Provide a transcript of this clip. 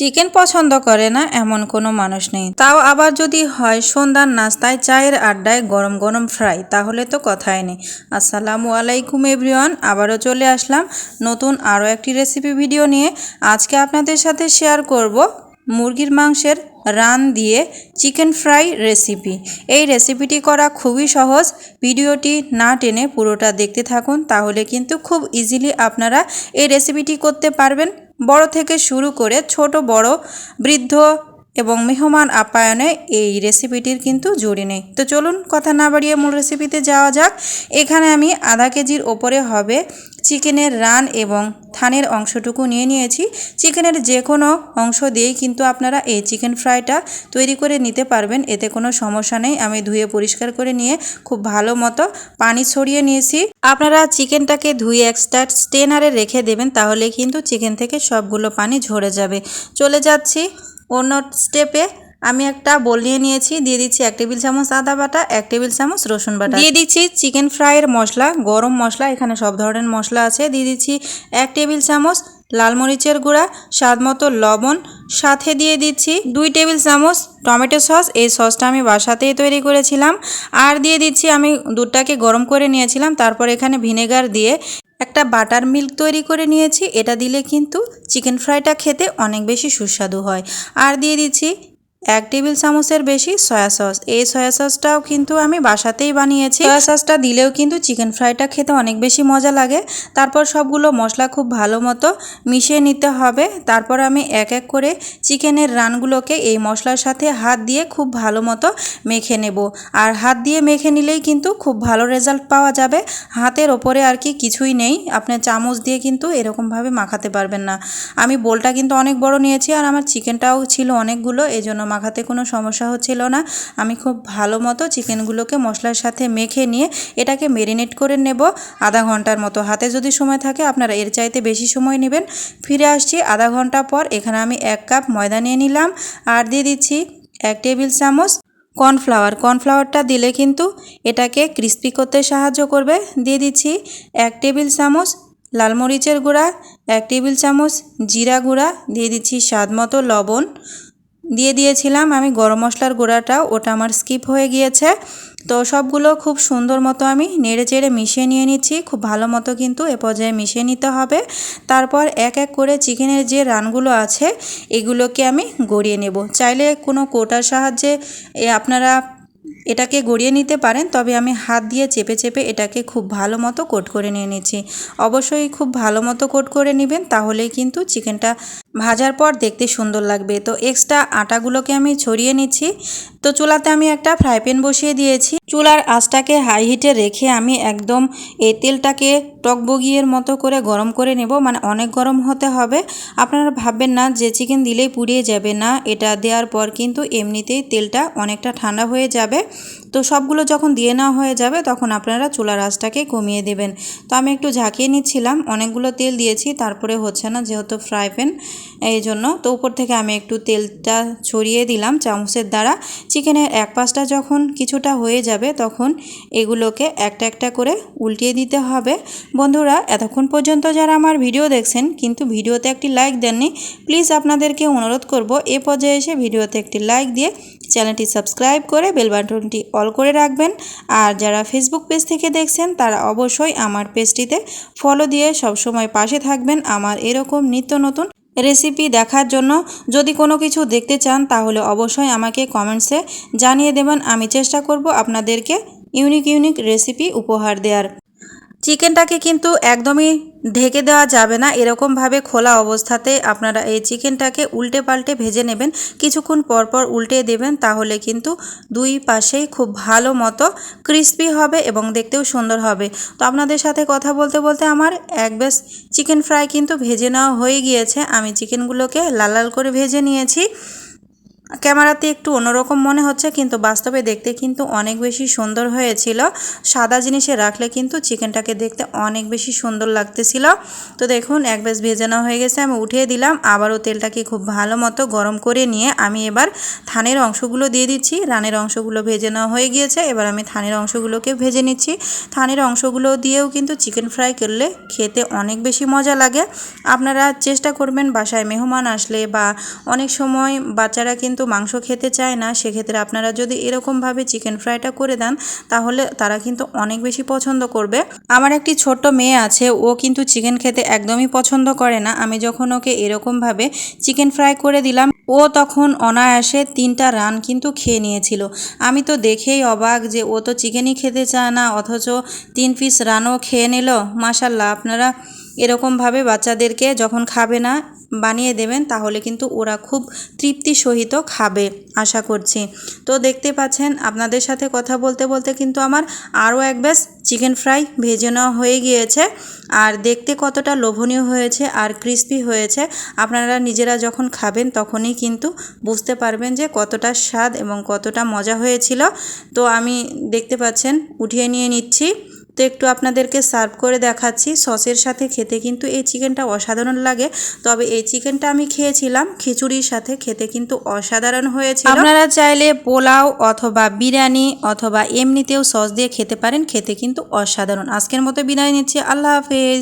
Chicken পছন্দ করে না এমন কোনো মানুষ নেই। তাও আবার যদি হয় সন্ধ্যার নাস্তায় চায়ের আড্ডায় গরম গরম ফ্রাই, তাহলে তো কথাই নেই। আসসালামু আলাইকুম এভরিওয়ান, আবারও চলে আসলাম নতুন আরও একটি রেসিপি ভিডিও নিয়ে। আজকে আপনাদের সাথে শেয়ার করব মুরগির মাংসের রান দিয়ে চিকেন ফ্রাই রেসিপি। এই রেসিপিটি করা খুবই সহজ। ভিডিওটি না টেনে পুরোটা দেখতে থাকুন, তাহলে কিন্তু খুব ইজিলি আপনারা এই রেসিপিটি করতে পারবেন। বড় থেকে শুরু করে ছোট বড় বৃদ্ধ এবং মেহমান আপ্যায়নে এই রেসিপিটির কিন্তু জুড়ি নেই। তো চলুন কথা না বাড়িয়ে মূল রেসিপিতে যাওয়া যাক। এখানে আমি আধা কেজির ওপরে হবে চিকেনের রান এবং থানের অংশটুকু নিয়ে নিয়েছি। চিকেনের যে কোনো অংশ দিয়েই কিন্তু আপনারা এই চিকেন ফ্রাইটা তৈরি করে নিতে পারবেন। এতে কোনো সমস্যা নেই। আমি ধুয়ে পরিষ্কার করে নিয়ে খুব ভালো মতো পানি ছড়িয়ে নিয়েছি। আপনারা চিকেনটাকে ধুয়ে এক্সট্রা স্টেনারে রেখে দেবেন, তাহলে কিন্তু চিকেন থেকে সবগুলো পানি ঝরে যাবে। চলে যাচ্ছি অন্য স্টেপে আমি একটা বোল নিয়ে নিয়েছি, দিয়ে দিচ্ছি এক টেবিল চামচ আদা বাটা, এক টেবিল চামচ রসুন বাটা। দিয়ে দিচ্ছি চিকেন ফ্রাইয়ের মশলা, গরম মশলা, এখানে সব ধরনের মশলা আছে। দিয়ে দিচ্ছি এক টেবিল চামচ লাল মরিচের গুঁড়া, স্বাদ মতো লবণ। সাথে দিয়ে দিচ্ছি দুই টেবিল চামচ টমেটো সস, এই সসটা আমি বাসাতেই তৈরি করেছিলাম। আর দিয়ে দিচ্ছি আমি দুধটাকে গরম করে নিয়েছিলাম, তারপর এখানে ভিনেগার দিয়ে একটা বাটার মিল্ক তৈরি করে নিয়েছি, এটা দিলে কিন্তু চিকেন ফ্রাইটা খেতে অনেক বেশি সুস্বাদু হয়। আর দিয়ে দিচ্ছি এক টেবিল চামচের বেশি সয়া সস। এই সয়া সসটাও কিন্তু আমি বাসাতেই বানিয়েছি। সয়া সসটা দিলেও কিন্তু চিকেন ফ্রাইটা খেতে অনেক বেশি মজা লাগে। তারপর সবগুলো মশলা খুব ভালো মতো মিশিয়ে নিতে হবে। তারপর আমি এক এক করে চিকেনের রানগুলোকে এই মশলার সাথে হাত দিয়ে খুব ভালো মতো মেখে নেব। আর হাত দিয়ে মেখে নিলেই কিন্তু খুব ভালো রেজাল্ট পাওয়া যাবে। হাতের ওপরে আর কি কিছুই নেই। আপনি চামচ দিয়ে কিন্তু এরকমভাবে মাখাতে পারবেন না। আমি বোলটা কিন্তু অনেক বড় নিয়েছি আর আমার চিকেনটাও ছিল অনেকগুলো এই জন্য মাখাতে কোনো সমস্যা হচ্ছিল না। আমি খুব ভালো মতো চিকেনগুলোকে মশলার সাথে মেখে নিয়ে এটাকে মেরিনেট করে নেব। আধা ঘণ্টার মতো। হাতে যদি সময় থাকে আপনারা এর চাইতে বেশি সময় নেবেন। ফিরে আসছি আধা ঘণ্টা পর। এখানে আমি এক কাপ ময়দা নিয়ে নিলাম। আর দিয়ে দিচ্ছি এক টেবিল চামচ কর্নফ্লাওয়ার। কর্নফ্লাওয়ারটা দিলে কিন্তু এটাকে ক্রিস্পি করতে সাহায্য করবে। দিয়ে দিচ্ছি এক টেবিল চামচ লাল মরিচের গুঁড়া, এক টেবিল চামচ জিরা গুঁড়া, দিয়ে দিচ্ছি স্বাদ মতো লবণ। দিয়ে দিয়েছিলাম। আমি গরম মশলার গুঁড়াটাও ওটা আমার স্কিপ হয়ে গিয়েছে। তো সবগুলো খুব সুন্দর মতো আমি নেড়ে চেড়ে মিশিয়ে নিয়ে নিচ্ছি। খুব ভালো মতো কিন্তু এ পর্যায়ে মিশিয়ে নিতে হবে। তারপর এক এক করে চিকেনের যে রানগুলো আছে, এগুলোকে আমি গড়িয়ে নেব। চাইলে কোনো কোটার সাহায্যে আপনারা এটাকে গড়িয়ে নিতে পারেন, তবে আমি হাত দিয়ে চেপে চেপে এটাকে খুব ভালো মতো কোট করে নিয়ে নিচ্ছি। অবশ্যই খুব ভালো মতো কোট করে নেবেন, তাহলেই কিন্তু চিকেনটা ভাজার পর দেখতে সুন্দর লাগবে। তো এক্সট্রা আটাগুলোকে আমি ছড়িয়ে নিচ্ছি। তো চুলাতে আমি একটা ফ্রাই প্যান বসিয়ে দিয়েছি। চুলার আঁচটাকে হাই হিটে রেখে আমি একদম এই তেলটাকে টকবগিয়ের মতো করে গরম করে নেব। মানে অনেক গরম হতে হবে। আপনারা ভাববেন না, যে চিকেন দিলেই পুড়িয়ে যাবে না। এটা দেওয়ার পর কিন্তু এমনিতেই তেলটা অনেকটা ঠান্ডা হয়ে যাবে। তো সবগুলো যখন দিয়ে নেওয়া হয়ে যাবে, তখন আপনারা চুলার আঁচটাকে কমিয়ে দেবেন। তো আমি একটু ঝাঁকিয়ে নিচ্ছিলাম, অনেকগুলো তেল দিয়েছি, তারপরে হচ্ছে না যেহেতু ফ্রাই প্যান এই জন্য। তো উপর থেকে আমি একটু তেলটা ছড়িয়ে দিলাম চামচের দ্বারা। চিকেনের এক পাশটা যখন কিছুটা হয়ে যাবে, তখন এগুলোকে একটা একটা করে উল্টিয়ে দিতে হবে। বন্ধুরা, এতক্ষণ পর্যন্ত যারা আমার ভিডিও দেখছেন, কিন্তু ভিডিওতে একটি লাইক দেননি প্লিজ আপনাদেরকে অনুরোধ করব, এ পর্যায়ে এসে ভিডিওতে একটি লাইক দিয়ে চ্যানেলটি সাবস্ক্রাইব করে বেল বাটনটি অল করে রাখবেন। আর যারা ফেসবুক পেজ থেকে দেখছেন, তারা অবশ্যই আমার পেজটিতে ফলো দিয়ে সবসময় পাশে থাকবেন আমার এরকম নিত্য নতুন রেসিপি দেখার জন্য। যদি কোনো কিছু দেখতে চান, তাহলে অবশ্যই আমাকে কমেন্টসে জানিয়ে দেবেন। আমি চেষ্টা করব আপনাদেরকে ইউনিক ইউনিক রেসিপি উপহার দেওয়ার। চিকেনটাকে কিন্তু একদমই ঢেকে দেওয়া যাবে না। এরকমভাবে খোলা অবস্থাতে আপনারা এই চিকেনটাকে উল্টে পাল্টে ভেজে নেবেন। কিছুক্ষণ পর পর উল্টে দেবেন, তাহলে কিন্তু দুই পাশেই খুব ভালো মতো ক্রিস্পি হবে এবং দেখতেও সুন্দর হবে। তো আপনাদের সাথে কথা বলতে বলতে আমার এক বেশ চিকেন ফ্রাই কিন্তু ভেজে নেওয়া হয়ে গিয়েছে। আমি চিকেনগুলোকে লাল লাল করে ভেজে নিয়েছি। ক্যামেরাতে একটু অন্যরকম মনে হচ্ছে, কিন্তু বাস্তবে দেখতে কিন্তু অনেক বেশি সুন্দর হয়েছিল। সাদা জিনিসে রাখলে কিন্তু চিকেনটাকে দেখতে অনেক বেশি সুন্দর লাগতেছিল। তো দেখুন, এক বেশ ভেজানো হয়ে গেছে, আমি উঠিয়ে দিলাম। আবারও তেলটাকে খুব ভালো মতো গরম করে নিয়ে আমি এবার থানের অংশগুলো দিয়ে দিচ্ছি। রানের অংশগুলো ভেজে নেওয়া হয়ে গিয়েছে, এবার আমি থানের অংশগুলোকে ভেজে নিচ্ছি। থানের অংশগুলো দিয়েও কিন্তু চিকেন ফ্রাই করলে খেতে অনেক বেশি মজা লাগে। আপনারা চেষ্টা করবেন বাসায় মেহমান আসলে বা অনেক সময় বাচ্চারা কিন্তু মাংস খেতে চায় না, সেক্ষেত্রে আপনারা যদি এরকমভাবে চিকেন ফ্রাইটা করে দেন, তাহলে তারা কিন্তু অনেক বেশি পছন্দ করবে। আমার একটি ছোট্ট মেয়ে আছে, ও কিন্তু চিকেন খেতে একদমই পছন্দ করে না। আমি যখন ওকে এরকমভাবে চিকেন ফ্রাই করে দিলাম, ও তখন অনায়াসে তিনটা রান কিন্তু খেয়ে নিয়েছিল। আমি তো দেখেই অবাক যে ও তো চিকেনই খেতে চায় না, অথচ তিন পিস রানও খেয়ে নিল। মাসাল্লাহ আপনারা এরকমভাবে বাচ্চাদেরকে যখন খাবে না বানিয়ে দেবেন, তাহলে কিন্তু ওরা খুব তৃপ্তি সহিত খাবে, আশা করছি। তো দেখতে পাচ্ছেন, আপনাদের সাথে কথা বলতে বলতে কিন্তু আমার আরও এক ব্যাস চিকেন ফ্রাই ভেজে নেওয়া হয়ে গিয়েছে। আর দেখতে কতটা লোভনীয় হয়েছে আর ক্রিস্পি হয়েছে, আপনারা নিজেরা যখন খাবেন তখনই কিন্তু বুঝতে পারবেন যে কতটা স্বাদ এবং কতটা মজা হয়েছিল। তো আমি দেখতে পাচ্ছেন, উঠিয়ে নিয়ে নিচ্ছি। তো একটু আপনাদেরকে সার্ভ করে দেখাচ্ছি। সসের সাথে খেতে কিন্তু এই চিকেনটা অসাধারণ লাগে। তবে এই চিকেনটা আমি খেয়েছিলাম, খিচুড়ির সাথে খেতে কিন্তু অসাধারণ হয়েছে আপনারা চাইলে পোলাও অথবা বিরিয়ানি অথবা এমনিতেও সস দিয়ে খেতে পারেন, খেতে কিন্তু অসাধারণ। আজকের মতো বিদায় নিচ্ছি, আল্লাহ হাফেজ।